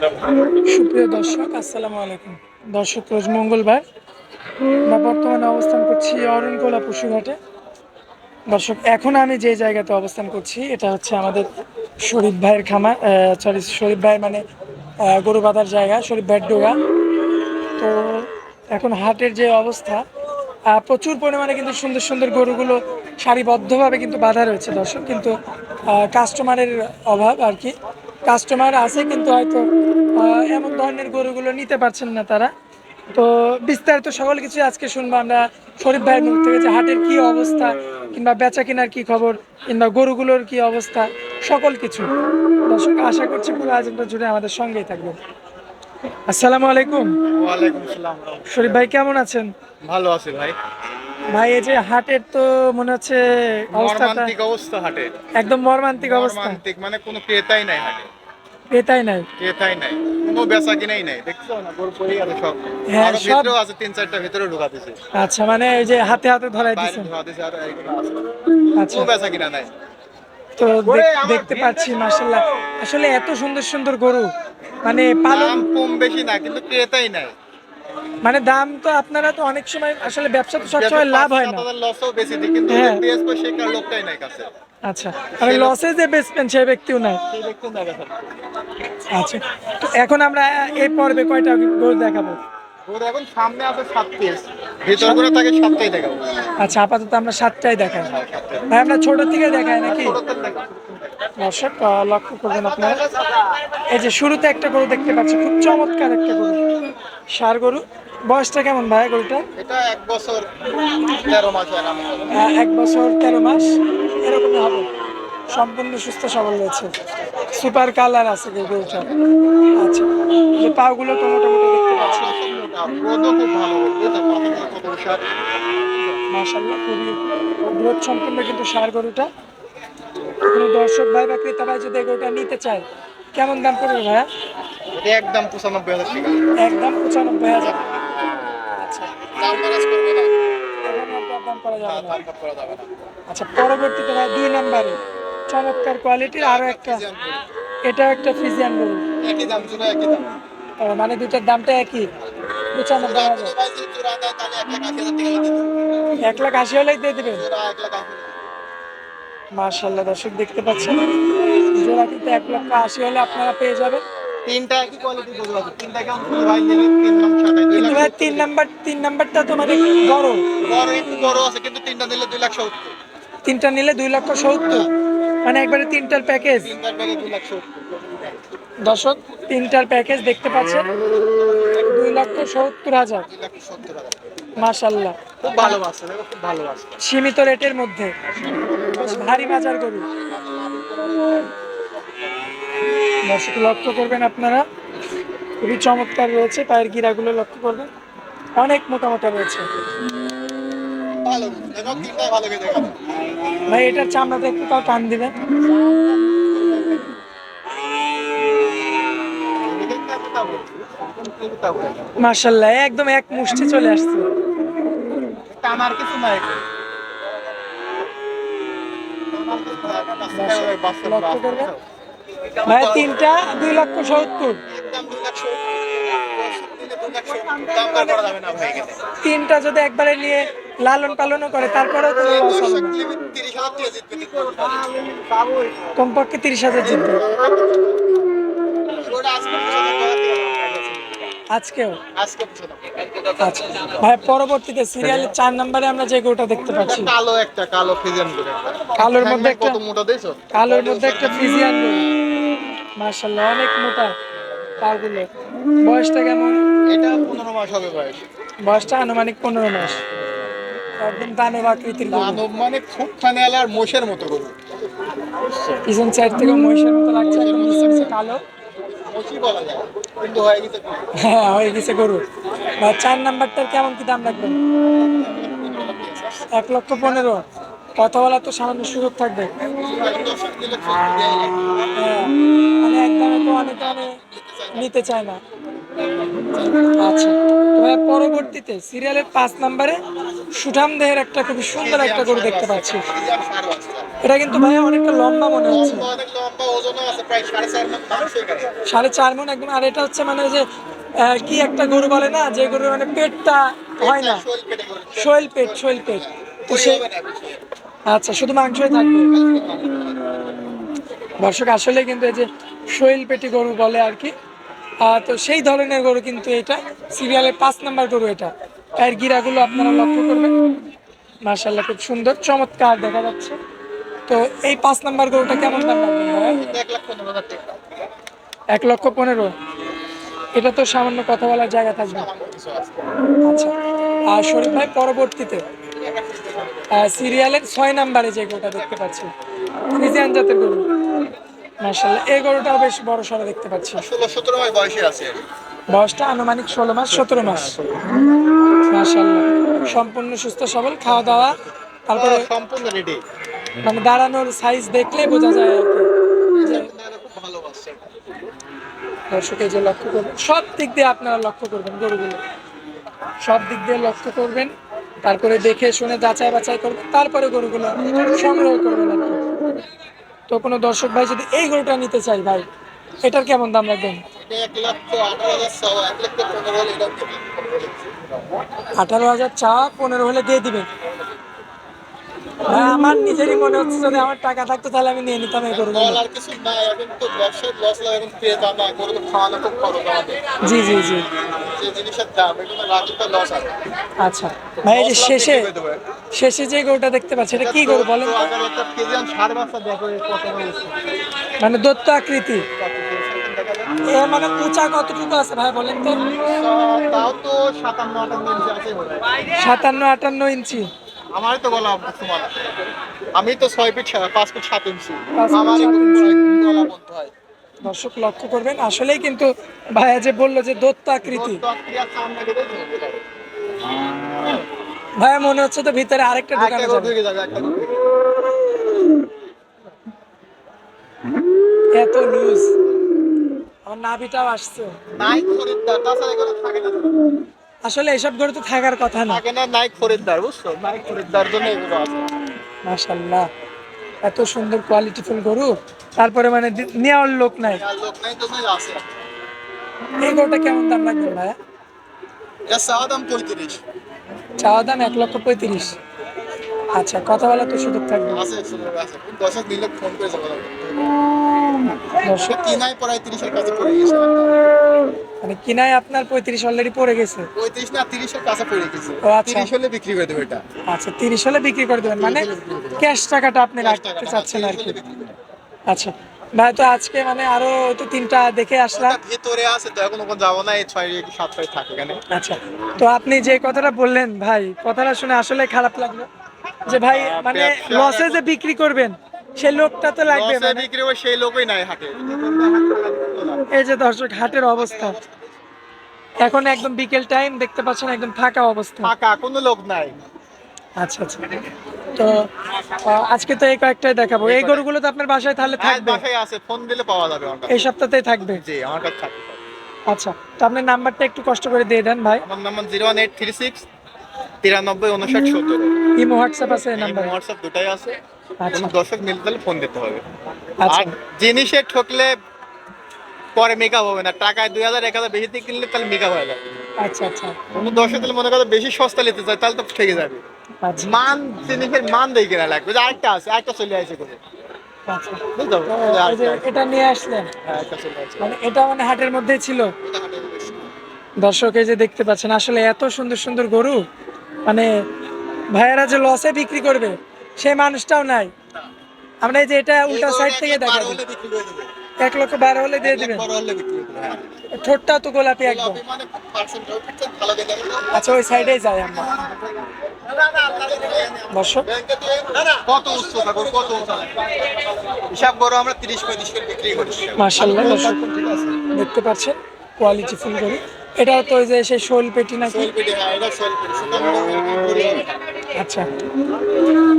সুপ্রিয় দর্শক, আসসালামু আলাইকুম। দর্শক, রোজ মঙ্গলবার। আমরা বর্তমানে অবস্থান করছি অরণকোলা পশুঘাটে। দর্শক, এখন আমি যে জায়গাতে অবস্থান করছি, এটা হচ্ছে আমাদের শরীফ ভাইয়ের খামার সরি শরীফ ভাইয়ের মানে গরু বাঁধার জায়গা, শরীফ ভাইয়ের ডোগা তো এখন হাটের যে অবস্থা প্রচুর পরিমাণে কিন্তু সুন্দর সুন্দর গরুগুলো সারিবদ্ধভাবে কিন্তু বাঁধা রয়েছে দর্শক। কিন্তু কাস্টমারের অভাব আর কি। কাস্টমার আছে কিন্তু হয়তো এমন ধরনের গরুগুলো নিতে পারছেন না তারা। তো বিস্তারিত সকল কিছু আজকে শুনব আমরা। শরীফ ভাইয়ের মুখ থেকে যে হাটের কি অবস্থা কিংবা বেচা কেনার কি খবর কিংবা গরুগুলোর কি অবস্থা সকল কিছু। দর্শক আশা করছি পুরো আয়োজনটা জুড়ে আমাদের সঙ্গেই থাকবেন আসসালামু আলাইকুম। ওয়ালাইকুম আসসালাম। শরীফ ভাই কেমন আছেন? ভালো আছি ভাই। ভাই এই যে হাটের তো মনে হচ্ছে অবস্থাটা মর্মান্তিক অবস্থা হাটে। একদম মর্মান্তিক অবস্থা। মর্মান্তিক মানে কোনো ক্রেতাই নাই হাটে। এটাই নাই। ক্রেতাই নাই। কোনো বেচা কিনাই নাই। দেখছ না গরু গেছে সব। হ্যাঁ, সব- আছে তিন চারটা ভিতরে ঢুকা দিছে। আচ্ছা মানে এই যে হাতে হাতে ধরাই দিছে। আর আচ্ছা। কোনো বেচা কিনা নাই। তো দেখতে পাচ্ছি মাশাল্লাহ আসলে এত সুন্দর সুন্দর গরু। মানে পালন কম বেশি না কিন্তু ক্রেতাই নাই। মানে দাম তো আপনারা তো অনেক সময় আসলে ব্যবসা তো সবসময় লাভ হয় না। লসও বেশি দিই কিন্তু হ্যাঁ। লোকটাই নাই কাছে। আচ্ছা মানে লসে যে বেচবেন সেই ব্যক্তিও নাই। আচ্ছা তো এখন আমরা এই পর্বে কয়টা গরু দেখাবো? এখন সামনে আছে সাত পিস ভিতর করে তাকে সাতটাই দেখাবো। আচ্ছা আপাতত আমরা সাতটাই দেখাই। ভাই আমরা ছোট থেকে দেখাই নাকি? দর্শক লক্ষ্য করবেন আপনারা। এই যে শুরুতে একটা গরু দেখতে পাচ্ছি খুব চমৎকার একটা গরু সার গরু বয়সটা কেমন ভাই গরুটা এটা এক বছর তেরো মাস এক বছর তেরো মাস। এরকমই হবে। সম্পূর্ণ সুস্থ সবল রয়েছে। সুপার কালার আছে এই গরুটা আচ্ছা যে পাগুলো তো মোটামুটি দেখতে পাচ্ছি। মাশাল্লাহ খুবই গ্রোথ সম্পূর্ণ কিন্তু সার গরুটা। কোনো দর্শক ভাই বা ক্রেতা ভাই যদি গরুটা নিতে চায় কেমন দাম পড়বে ভাইয়া? একদম পঁচানব্বই হাজার একদম পঁচানব্বই হাজার। আচ্ছা। দাম করা যাবে না আচ্ছা পরবর্তীতে ভাই দুই নাম্বারে। চমৎকার কোয়ালিটির আরও একটা। এটা একটা ফিজিয়ান গরু একই দাম জোড়া একই দাম। ও, মানে দুটার দামটা একই। পঁচানব্বই হাজার এক লাখ আশি হলেই দিয়ে দিবেন। মার্শাল্লাহ দর্শক দেখতে পাচ্ছেন? জোড়া কিন্তু এক লক্ষ আশি হলে আপনারা পেয়ে যাবেন। তিনটা একই কোয়ালিটি গরু আছে তিনটা কেমন দুই ভাই নিলে তিন নাম দুই কিন্তু ভাই তিন নাম্বার তিন নাম্বারটা তো মানে বড় বড় একটু বড় আছে কিন্তু তিনটা নিলে দুই লাখ সত্তর। তিনটা নিলে দুই লক্ষ সত্তর। মানে একবারে তিনটার প্যাকেজ তিনটার ব্যাগে দুই লাখ সত্তর। দর্শক তিনটার প্যাকেজ দেখতে পাচ্ছেন? দুই লক্ষ সত্তর হাজার। মাশাল্লাহ। খুব ভালো আছে খুব ভালো আছে সীমিত রেটের মধ্যে। ভারী বাজার গরু। দর্শক লক্ষ্য করবেন আপনারা। খুবই চমৎকার রয়েছে পায়ের গিরাগুলো লক্ষ্য করবেন। অনেক মোটা মোটা রয়েছে ভাই এটার চামড়াতে একটু তাও টান দিবেন। মার্শাল্লাহ একদম এক মুষ্টি চলে আসছে। টানার কিছু নাই। লক্ষ্য করবেন। ভাই তিনটা দুই লক্ষ সত্তর। তিনটা যদি একবারে নিয়ে লালন পালনও করে তারপরেও তো। কমপক্ষে তিরিশ হাজার জিতবে। আজকেও? আচ্ছা। ভাই পরবর্তীতে সিরিয়ালের চার নম্বরে আমরা যে গোটা দেখতে পাচ্ছি। কালো একটা কালো ফিজিয়ান কালোর মধ্যে একটা মোটা কালোর মধ্যে একটা ফিজিয়ান মার্শাল্লাহ অনেক মোটা পাগুলো। বয়সটা কেমন? এটা পনেরো মাস হবে বয়স। বয়সটা আনুমানিক পনেরো মাস। একদম দানব আকৃতির দানব মানে খুব ফানেল আর মোষের মতো গরু। পিছন সাইড থেকে মহিষের মতো লাগছে একদম মিশমিশে কালো। মোষই বলা যায় কিন্তু হয়ে গেছে হ্যাঁ হয়ে গেছে গরু। বা চার নাম্বারটার কেমন কি দাম লাগবে এক লক্ষ পনেরো। কথা বলা তো সামান্য সুযোগ থাকবে মানে নিতে চায় না আচ্ছা পরবর্তীতে সিরিয়ালের পাঁচ নম্বরে সুঠাম দেহের একটা খুবই সুন্দর একটা গরু দেখতে পাচ্ছি। এটা কিন্তু ভাইয়া অনেকটা লম্বা মনে হচ্ছে সাড়ে চার মন একদম, আর এটা হচ্ছে মানে যে কি একটা গরু বলে না, যে গরু মানে পেটটা হয় না শোল পেট, শৈল পেট তো। আচ্ছা শুধু মাংসই থাকবে? দর্শক আসলে কিন্তু এই যে শৈল পেটি গরু বলে আর কি তো সেই ধরনের গরু কিন্তু এটা। সিরিয়ালের পাঁচ নাম্বার গরু এটা। পায়ের গিরাগুলো আপনারা লক্ষ্য করবেন। মার্শাল্লাহ খুব সুন্দর চমৎকার দেখা যাচ্ছে। তো এই পাঁচ নাম্বার গরুটা কেমন দাম এক লক্ষ পনেরো এটা তো সামান্য কথা বলার জায়গা থাকবে। আচ্ছা আর শরীফ ভাই পরবর্তীতে? সিরিয়ালের ছয় নাম্বারে যে গরুটা দেখতে পাচ্ছি। ফ্রিজিয়ান জাতের গরু। মার্শাল্লাহ এই গরুটাও বেশ বড় সড়ো দেখতে পাচ্ছি। ষোলো সতেরো মাস বয়সে আছে। বয়সটা আনুমানিক ষোলো মাস সতেরো মাস। মার্শাল্লাহ সম্পূর্ণ সুস্থ সবল খাওয়া দাওয়া তারপরে সম্পূর্ণ রেডি মানে দাঁড়ানোর সাইজ দেখলে বোঝা যায় আর দর্শকে যে লক্ষ্য করবেন সব দিক দিয়ে আপনারা লক্ষ্য করবেন গরুগুলো। সব দিক দিয়ে লক্ষ্য করবেন। তারপরে দেখে শুনে যাচাই বাছাই করবে, তারপরে গরুগুলো সংগ্রহ করবে তো কোনো দর্শক ভাই যদি এই গরুটা নিতে চাই ভাই, এটার কেমন দাম রাখবেন? আঠারো হাজার চা পনেরো হলে দিয়ে দিবেন। আমার নিজেরই মনে হচ্ছে যদি আমার টাকা থাকতো তাহলে আমি নিয়ে নিতাম এই গরুগুলো। বলার কিছু নাই এখন তো ব্যবসায় লস লাগে এখন পেয়ে না গরু তো খাওয়ানো খুব খরচ জি জি জি। যে জিনিসের দাম এগুলো রাখলে তো লস আছে আচ্ছা ভাই এই যে শেষে। শেষে যে গরুটা দেখতে পাচ্ছি এটা কি গরু বলেন মানে দত্ত আকৃতি। দেখা এ মানে উঁচা কতটুকু আছে ভাই বলেন তো? তাও তো সাতান্ন আটান্ন ইঞ্চি আছে সাতান্ন আটান্ন ইঞ্চি। আমারই তো গলা সমান আমি তো ছয় ফিট পাঁচ ফিট সাত ইঞ্চি। গলা হয়। দর্শক লক্ষ্য করবেন আসলেই কিন্তু ভাইয়া যে বলল যে দত্ত আকৃতি। ভাইয়া মনে হচ্ছে তো ভিতরে আরেকটা দোকানে যাবে। এত লুজ আমার নাভিটাও আসছে। নাই খরিদ্দার তাছাড়া এগুলো থাকে না। আসলে এসব গরু তো থাকার কথা না। থাকে না নাই খরিদ্দার বুঝছ? নাই খরিদ্দার জন্য এগুলো আছে। মাশাল্লাহ এত সুন্দর কোয়ালিটিফুল গরু। তারপরে মানে নেওয়ার লোক নাই। লোক নাই তো আছে এই গরুটা কেমন দাম রাখবেন ভাইয়া? এটা চাওয়া দাম পঁয়ত্রিশ। চাওয়া দাম এক লক্ষ পঁয়ত্রিশ। আচ্ছা কথা বলা তো সুযোগ থাকবে। আছে আছে। নিলে ফোন করে যাব দর্শক। কিনাই পড়ায় তিরিশের কাছে পড়ে গেছে মানে কিনায় আপনার পঁয়ত্রিশ অলরেডি পড়ে গেছে? পঁয়ত্রিশ না তিরিশের কাছে পড়ে গেছে। ও আচ্ছা। তিরিশ হলে বিক্রি করে দেবে এটা। আচ্ছা তিরিশ হলে বিক্রি করে দেবেন। মানে ক্যাশ টাকাটা আপনি রাখতে চাচ্ছেন আর কি। আচ্ছা। ভাই তো আজকে মানে আরও তো তিনটা দেখে আসলাম। ভিতরে আছে তো এখন ওখানে যাব না এই ছয় সাত ছয় থাকে এখানে। আচ্ছা। তো আপনি যে কথাটা বললেন ভাই কথাটা শুনে আসলে খারাপ লাগল। যে ভাই মানে লসে যে বিক্রি করবেন। সে লোকটা তো লাগবে লসে মানে। বিক্রি সেই লোকই নাই হাটে। এই যে দর্শক হাটের অবস্থা। এখন একদম বিকেল টাইম দেখতে পাচ্ছেন একদম ফাঁকা অবস্থা। ফাঁকা কোনো লোক নাই। আচ্ছা আচ্ছা। তো আজকে তো এই কয়েকটাই দেখাবো। এই গরুগুলো তো আপনার বাসায় তাহলে হ্যাঁ থাকবে? বাসায় আছে ফোন দিলে পাওয়া যাবে আমার এই সপ্তাহতেই থাকবে? জি আমার কাছে থাকে আচ্ছা তো আপনার নাম্বারটা একটু কষ্ট করে দিয়ে দেন ভাই। আমার number zero one eight three six তিরানব্বই উনষাট সতেরো ইমো হোয়াটসঅ্যাপ আছে নাম্বারে। হোয়াটসঅ্যাপ দুটাই আছে। দর্শক মিলতে হলে ফোন দিতে হবে। আচ্ছা। আর জিনিসে ঠকলে পরে মেকআপ হবে না। টাকায় দুই হাজার এক হাজার বেশি দিয়ে কিনলে তাহলে মেকআপ হয়ে যাবে। আচ্ছা আচ্ছা। কোনো দর্শক তাহলে মনে করো বেশি সস্তা নিতে চায় তাহলে তো ঠকে যাবে। আচ্ছা। মান জিনিসের মান দিয়ে কেনা লাগবে। যে আরেকটা আছে আরেকটা চলে আসে করে আচ্ছা। এটা নিয়ে আসলেন? হ্যাঁ মানে এটা মানে হাটের মধ্যেই ছিল? দর্শক এই যে দেখতে পাচ্ছেন আসলে এত সুন্দর সুন্দর গরু মানে ভাইয়েরা যে লসে বিক্রি করবে সেই মানুষটাও নাই। আমরা এই যে এটা উল্টা সাইড থেকে দেখা দিই। করে। এক লক্ষ বারো হলে দিয়ে দিবেন। করে হ্যাঁ। ঠোঁটটা তো গোলাপি একদম। মানে। আচ্ছা ওই সাইডেই যাই আমরা। দর্শক। কত উচ্চতা কত হিসাব করো আমরা তিরিশ পঁয়ত্রিশ করে বিক্রি করি। মার্শাল্লাহ দর্শক। দেখতে পাচ্ছেন কোয়ালিটি ফুল গরু এটাও তো ওই যে সেই শোল পেটি নাকি? সোল পেটে হ্যাঁ এটা সোল পেটে। আচ্ছা।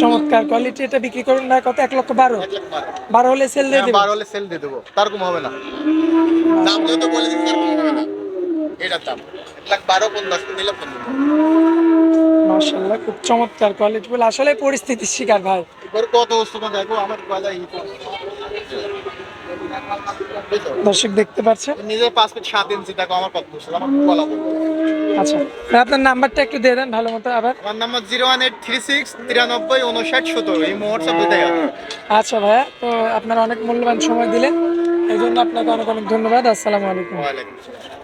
চমৎকার কোয়ালিটি এটা বিক্রি করুন না কত? এক লক্ষ বারো। বারো। হলে সেল দিয়ে হ্যাঁ, দেবেন বারো হলে সেল দিয়ে দেবো। তার কম হবে না। দাম যেহেতু বলে দিচ্ছি তার কম হবে না। এটার দাম। এক লাখ বারো পনেরো নিলে পনেরো মাশাল্লাহ খুব চমৎকার কোয়ালিটি বলে আসলে পরিস্থিতির শিকার ভাই। এবার কত উৎসব দেখো আমার গলা দর্শক দেখতে পাচ্ছেন নিজের ফিট সাত ইঞ্চি দেখো আমার কত আমার গলা। আচ্ছা। আপনার নাম্বারটা একটু দিয়ে দেন ভালো মতো আবার। আমার number zero one eight three six তিরানব্বই উনষাট সতেরো। এই হোয়াটসঅ্যাপ দুটাই আচ্ছা ভাইয়া তো আপনারা অনেক মূল্যবান সময় দিলেন। এই জন্য আপনাকে অনেক অনেক ধন্যবাদ। আসসালামু আলাইকুম। ওয়ালাইকুম আসসালাম।